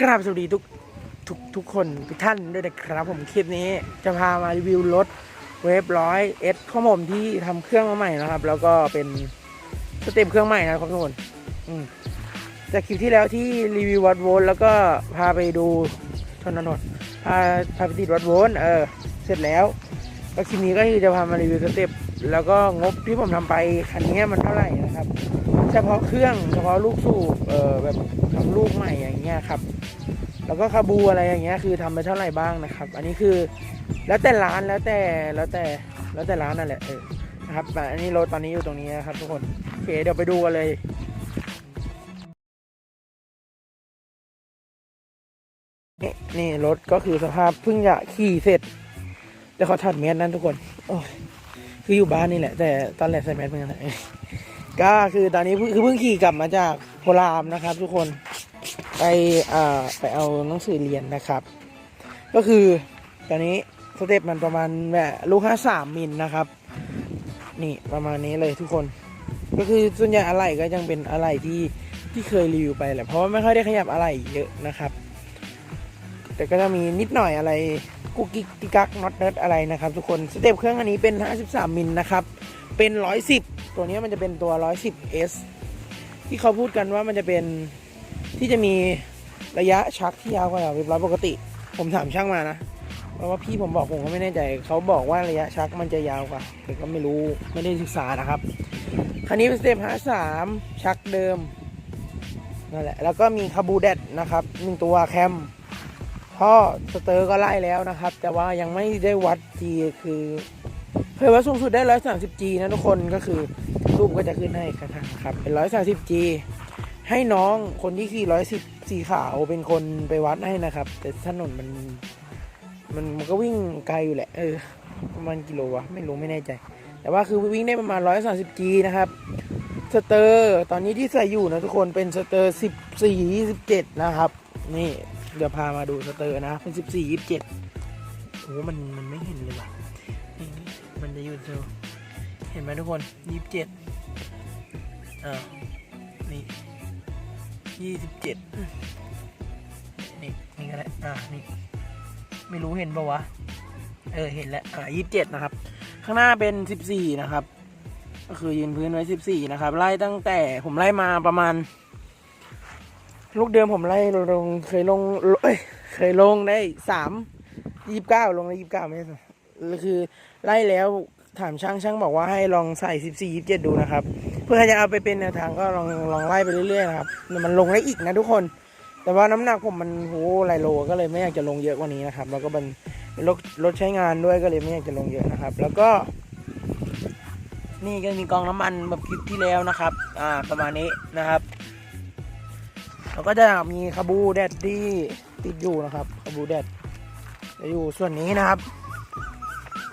กราบสวัสดีทุกทุกทุกคนทุกท่านด้วยนะครับ ผมคลิปนี้จะพามารีวิวรถเวฟร้อยเอสข้องผมที่ทำเครื่องมาใหม่นะครับ แล้วก็เป็นสเต็ปเครื่องใหม่นะครับทุกคนจากคลิปที่แล้วที่รีวิววัดโวลต์แล้วก็พาไปดูชนนนพาพาไปติดวัดโวลต์เออเสร็จแล้วก็คลิปนี้ก็คือจะพามารีวิวสเต็ปแล้วก็งบที่ผมทำไปคันนี้มันเท่าไหร่นะครับ เฉพาะเครื่องเฉพาะลูกสูบเออแบบทำลูกใหม่อย่างเงี้ยครับ แล้วก็คาบูอะไรอย่างเงี้ยคือทำไปเท่าไหร่บ้างนะครับ อันนี้คือแล้วแต่ร้านแล้วแต่แล้วแต่แล้วแต่ร้านนั่นแหละเออนะครับแต่อันนี้รถตอนนี้อยู่ตรงนี้นะครับทุกคนโอเคเดี๋ยวไปดูกันเลยนี่รถก็คือสภาพเพิ่งจะขี่เสร็จแต่ขอถอดแมสนั้นทุกคนโอ้ยคืออยู่บ้านนี่แหละ แต่ตอนแรกใส่แมสเหมือนกันแหละ ก็คือตอนนี้คือเพิ่งขี่กลับมาจากโพรามนะครับ ทุกคนไปอ่าไปเอาหนังสือเรียนนะครับ ก็คือตอนนี้สเต็ปมันประมาณแบบลูกห้าสามมิลนะครับ นี่ประมาณนี้เลยทุกคน ก็คือส่วนใหญ่อะไหล่ก็ยังเป็นอะไหล่ที่ที่เคยรีวิวไปแหละเพราะว่าไม่ค่อยได้ขยับอะไหล่เยอะนะครับ แต่ก็จะมีนิดหน่อยอะไรกุกกิกกิกักน็อตเนิร์ดอะไรนะครับ ทุกคนสเต็ปเครื่องอันนี้เป็น 53มิลนะครับเป็น 110 ตัวนี้มันจะเป็นตัว 110S ที่เขาพูดกันว่ามันจะเป็นที่จะมีระยะชักที่ยาวกว่าเวฟร้อยปกติ ผมถามช่างมานะเพราะว่าพี่ผมบอกผมก็ไม่แน่ใจ เขาบอกว่าระยะชักมันจะยาวกว่าแต่ก็ไม่รู้ไม่ได้ศึกษานะครับคันนี้เป็นสเต็ป53ชักเดิมนั่นแหละแล้วก็มีคาบูเดตนะครับหนึ่งตัวแคมท่อสเตอร์ก็ไล่แล้วนะครับ แต่ว่ายังไม่ได้วัดทีคือ เคยวัดสูงสุดได้ 130G นะทุกคนก็คือรูปก็จะขึ้นให้ข้างครับเป็น 130G ให้น้องคนที่ขี่ 110 สีขาวเป็นคนไปวัดให้นะครับ แต่ถนนมันมันมันก็วิ่งไกลอยู่แหละ เออประมาณกิโลวะไม่รู้ไม่แน่ใจ แต่ว่าคือวิ่งได้ประมาณ 130G นะครับสเตอร์ตอนนี้ที่ใส่อยู่นะทุกคนเป็นสเตอร์ 14 27 นะครับ นี่เดี๋ยวพามาดูสเตอร์นะเป็น 14 27โอ้มันมันไม่เห็นเลยว่ะ จะอยู่เซลเห็นไหมทุกคน27อ่านี่27อืมนี่นี่ก็ได้อ่านี่ไม่รู้เห็นปะวะ เออ เห็นแล้ว อ่า27นะครับ ข้างหน้าเป็น14นะครับ ก็คือยืนพื้นไว้14นะครับ ไล่ตั้งแต่ผมไล่มาประมาณ ลูกเดิมผมไล่ลง เคยลง เอ้ย เคยลงได้สามยี่สิบเก้าลงได้ยี่สิบเก้าไม่ใช่ คือไล่แล้วถามช่างช่างบอกว่าให้ลองใส่สิบสี่ยิบเจ็ดดูนะครับ เพื่อจะเอาไปเป็นแนวทางก็ลองลองไล่ไปเรื่อยๆนะครับมันลงได้อีกนะทุกคน แต่ว่าน้ำหนักผมมันโหหลายโลก็เลยไม่อยากจะลงเยอะกว่านี้นะครับ แล้วก็มันรถรถใช้งานด้วยก็เลยไม่อยากจะลงเยอะนะครับ แล้วก็ นี่ก็มีกองน้ำมันแบบคลิปที่แล้วนะครับ อ่าประมาณนี้นะครับแล้วก็จะมีคาบูแดดที่ติดอยู่นะครับคาบูแดดจะอยู่ส่วนนี้นะครับ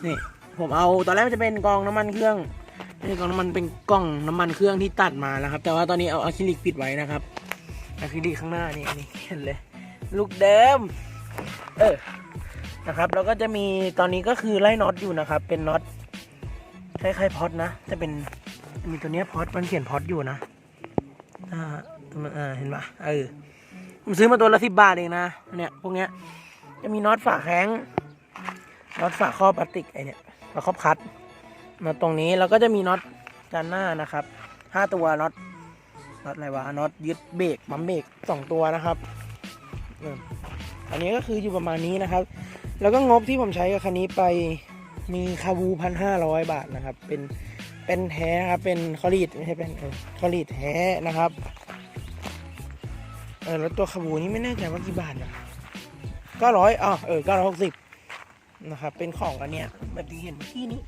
นี่ผมเอาตอนแรกมันจะเป็นกองน้ำมันเครื่องนี่กองน้ำมันเป็นกล่องน้ำมันเครื่องที่ตัดมานะครับ แต่ว่าตอนนี้เอาอะคริลิกปิดไว้นะครับอะคริลิกข้างหน้านี่นี่เห็นเลยลูกเดิม เออนะครับ แล้วก็จะมีตอนนี้ก็คือไล่น็อตอยู่นะครับ เป็นน็อตคล้ายๆพอดนะจะเป็นมีตัวเนี้ยพอดมันเขียนพอดอยู่นะอ่าอ่าเห็นปะเออผมซื้อมาตัวละสิบบาทเองนะเนี่ยพวกเนี้ยจะมีน็อตฝาแข้ง น็อตฝาครอบพลาสติกไอเนี่ยฝาครอบคัดมาตรงนี้แล้วก็จะมีน็อตจานหน้านะครับห้าตัวน็อตน็อตอะไรวะน็อตยึดเบรกปั๊มเบรกสองตัวนะครับอันนี้ก็คืออยู่ประมาณนี้นะครับ แล้วก็งบที่ผมใช้กับคันนี้ไปมีคาบูพันห้าร้อยบาทนะครับ เป็นเป็นแท้ครับเป็นคอลีดไม่ใช่เป็นเออคอลีดแท้นะครับเออแล้วตัวขบูนี้ไม่แน่ใจว่ากี่บาทนะเก้าร้อยอ๋อเออเก้าร้อยหกสิบ นะครับ เป็นของอันเนี้ยแบบที่เห็นเมื่นี้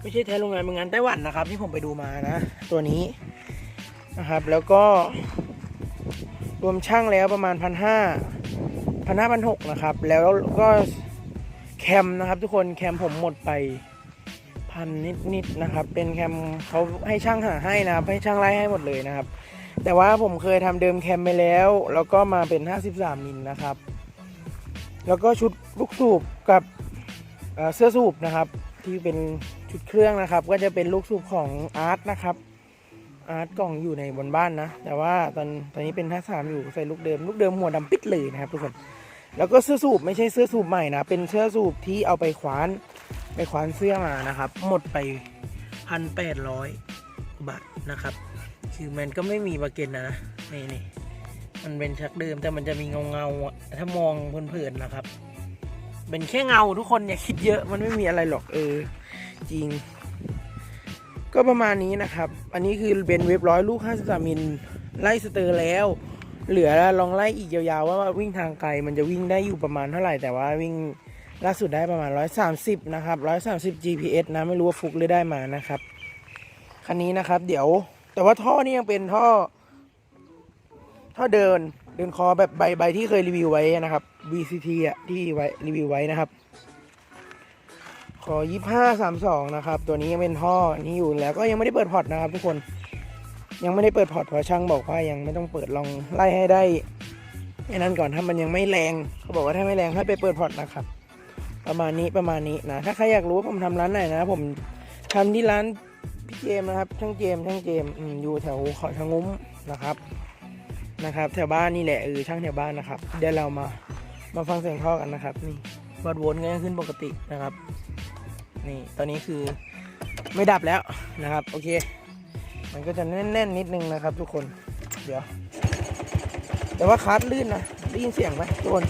ไม่ใช่แท้โรงงานเป็นงานไต้หวันนะครับ ที่ผมไปดูมานะ ตัวนี้นะครับ แล้วก็รวมช่างแล้วประมาณพันห้าพันห้าพันหกนะครับ แล้วก็แคมนะครับ ทุกคนแคมผมหมดไปพันนิดๆนะครับ เป็นแคมเขาให้ช่างหาให้นะครับ ให้ช่างไล่ให้หมดเลยนะครับ แต่ว่าผมเคยทำเดิมแคมไปแล้ว แล้วก็มาเป็น 53มิลนะครับ แล้วก็ชุดลูกสูบกับเสื้อสูบนะครับ ที่เป็นชุดเครื่องนะครับ ก็จะเป็นลูกสูบของอาร์ตนะครับอาร์ตกล่องอยู่ในบนบ้านนะ แต่ว่าตอนตอนนี้เป็นท่าสามอยู่ใส่ลูกเดิม ลูกเดิมหัวดำปิดเลยนะครับทุกคนแล้วก็เสื้อสูบไม่ใช่เสื้อสูบใหม่นะ เป็นเสื้อสูบที่เอาไปคว้านไปคว้านเสื้อมานะครับ หมดไปพันแปดร้อยบาทนะครับ คือมันก็ไม่มีบาเกนนะนะนี่นี่ มันเป็นชักเดิมแต่มันจะมีเงาเงาอะถ้ามองเพลินๆนะครับ เป็นแค่เงาทุกคนอย่าคิดเยอะมันไม่มีอะไรหรอกเออ จริง ก็ประมาณนี้นะครับ อันนี้คือเบนเว็บร้อยลูก 53 มิลไล่สเตอร์แล้ว เหลือลองไล่อีกยาวๆว่าวิ่งทางไกลมันจะวิ่งได้อยู่ประมาณเท่าไหร่แต่ว่าวิ่งล่าสุดได้ประมาณ 130 นะครับ 130 GPS นะ ไม่รู้ว่าฟุกหรือได้มานะครับ คันนี้นะครับ เดี๋ยว แต่ว่าท่อนี่ยังเป็นท่อ ท่อเดินเดินคอแบบใบใบที่เคยรีวิวไว้นะครับ VCT อะที่ไว้รีวิวไว้นะครับ ขอยี่ห้าสามสองนะครับ ตัวนี้ยังเป็นท่อนี้อยู่แล้วก็ยังไม่ได้เปิดพอร์ตนะครับ ทุกคนยังไม่ได้เปิดพอร์ตเพราะช่างบอกว่ายังไม่ต้องเปิดลองไล่ให้ได้ไอ้นั้นก่อนถ้ามันยังไม่แรงเขาบอกว่าถ้าไม่แรงให้ไปเปิดพอร์ตนะครับ ประมาณนี้ประมาณนี้นะถ้าใครอยากรู้ว่าผมทำร้านไหนนะผมทำที่ร้านพี่เจมนะครับช่างเจมช่างเจมอยู่แถวขาชะงุ้มนะครับ นะครับ แถวบ้านนี่แหละเออช่างแถวบ้านนะครับ เดี๋ยวเรามามาฟังเสียงท่อกันนะครับ นี่วัดวลต์ก็ยังขึ้นปกตินะครับ นี่ตอนนี้คือไม่ดับแล้วนะครับ โอเค มันก็จะแน่นๆนิดนึงนะครับ ทุกคนเดี๋ยว แต่ว่าคาร์ดลื่นนะได้ยินเสียงไหมทุกคน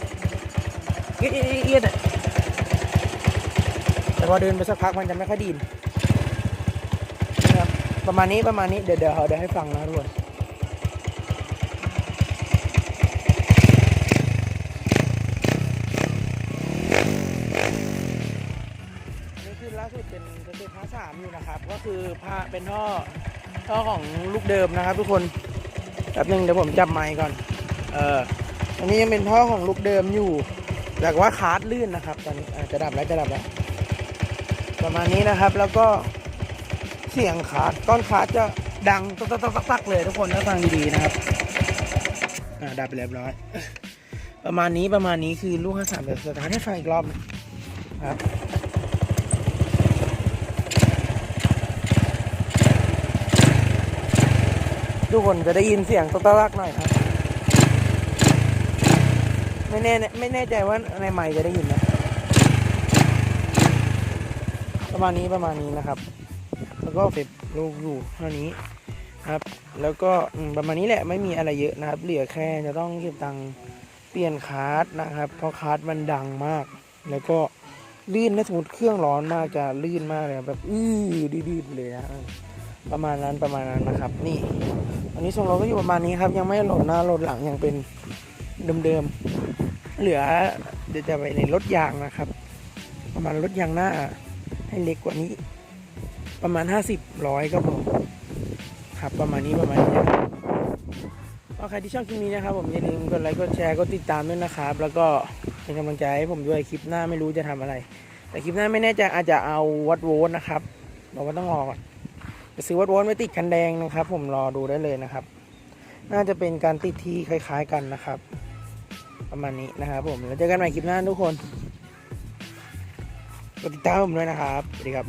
เอียดเอียดแต่พอเดินไปสักพักมันจะไม่ค่อยดินนะครับประมาณนี้ประมาณนี้เดี๋ยวเดี๋ยวเดี๋ยวให้ฟังนะทุกคนอันนี้คือล่า สุดเป็นเป็นเป็นพาร์ทสามอยู่นะครับ ก็คือพาเป็นท่อท่อของลูกเดิมนะครับ ทุกคนแป๊บหนึงเดี๋ยวผมจับไมค์ก่อน เอออันนี้ยังเป็นท่อของลูกเดิมอยู่แต่ว่าคาร์ดลื่นนะครับตอนนี้อะจะดับแล้วจะดับแล้วประมาณนี้นะครับแล้วก็เสียงคาร์ดก้อนคาร์ดจะดังตักตักตักตักตักเลยทุกคนถ้าฟังดีๆนะครับอ่าดับไปเรียบร้อย ประมาณนี้ประมาณนี้คือลูกห้าสามเดี๋ยวสตาร์ทให้ฟังอีกรอบนะครับ ทุกคนจะได้ยินเสียงตตะลักหน่อยครับ ไม่แน่ไม่แน่ใจว่าในไมค์จะได้ยินไหมประมาณนี้ประมาณนี้นะครับ แล้วก็เก็บลูกอยู่เท่านี้ครับ แล้วก็ประมาณนี้แหละไม่มีอะไรเยอะนะครับ เหลือแค่จะต้องเก็บตังค์เปลี่ยนคาร์ดนะครับ เพราะคาร์ดมันดังมาก แล้วก็ลื่นถ้าสมมติเครื่องร้อนมากจะลื่นมากเลยแบบอื้อดื้อๆเลยนะประมาณนั้นประมาณนั้นนะครับ นี่ อันนี้ทรงเรถก็อยู่ประมาณนี้ครับ ยังไม่โหลดหน้าโหลดหลังยังเป็นเดิมๆเหลือเดี๋ยวจะไปในรถยางนะครับ ประมาณรถยางหน้าให้เล็กกว่านี้ ประมาณ 50ร้อยก็พอครับประมาณนี้ประมาณนี้นะครับก็ใครที่ชอบคลิปนี้นะครับ ผมอย่าลืมกดไลค์กดแชร์กดติดตามด้วยนะครับ แล้วก็เป็นกำลังใจให้ผมด้วยคลิปหน้าไม่รู้จะทำอะไร แต่คลิปหน้าไม่แน่ใจอาจจะเอาวัดโวลต์นะครับบอกว่าต้องรอก่อน ซื้อวัดวอนไม่ติดคันแดงนะครับ ผมรอดูได้เลยนะครับ น่าจะเป็นการติดที่คล้ายๆกันนะครับ ประมาณนี้นะครับ ผมแล้วเจอกันใหม่คลิปหน้าทุกคนกดติดตามผมด้วยนะครับสวัสดีครับ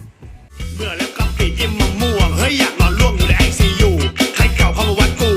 เบื่อแล้วก็ปีจิ้มมะม่วงเฮ้ยอยากนอนล่วงอยู่ในไอซียูให้เก่าเข้ามาวัดกู